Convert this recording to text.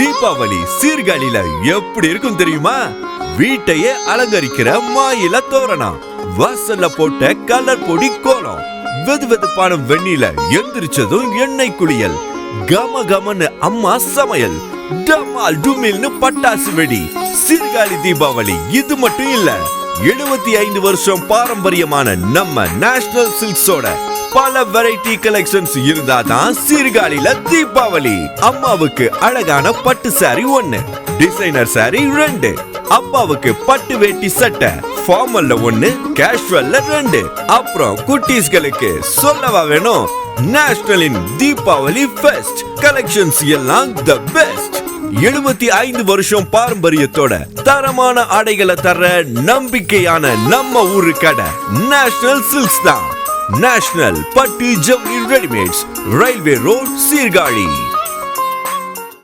தீபாவளி சீர்காழியில எப்படி இருக்கும் தெரியுமா? வீட்டையே அலங்கரிக்கிற மாயில தோரணம். வாசல்ல போட்ட கலர் பொடி கோலம். வெது வெதுப்பான வெண்ணில எந்திரிச்சதும் எண்ணெய் குளியல். கம கமன்னு அம்மா சமையல். டமால் டுமில்னு பட்டாசு வெடி. சீர்காழி தீபாவளி இது மட்டும் இல்லை. எழுபத்தி ஐந்து வருஷம் பாரம்பரியமான நம்ம நேஷனல் சில்க்ஸோட பல வெரைட்டி கலெக்ஷன்ஸ் இருந்தா தான் சீர்காழியில தீபாவளி. அம்மாவுக்கு அழகான பட்டு சாரி ஒன்னு டிசைனர் சாரி ரெண்டு அப்பாவுக்கு பட்டு வேட்டி சட்டை ஃபார்மல்ல ஒன்னு கேஷுவல்ல ரெண்டு. அப்புறம் குட்டீஸ்களுக்கு சொல்லவா வேணும்? நேஷனலின் தீபாவளி ஃபெஸ்ட் கலெக்ஷன்ஸ் எல்லாம் த பெஸ்ட் எழுபத்தி ஐந்து வருஷம் பாரம்பரியத்தோட தரமான ஆடைகளை தர நம்பிக்கையான நம்ம ஊரு கடை. நேஷனல் சில்க்ஸ் தான். நேஷனல் பட்டு ஜவுளி ரெடிமேட்ஸ் ரயில்வே ரோட் சீர்காழி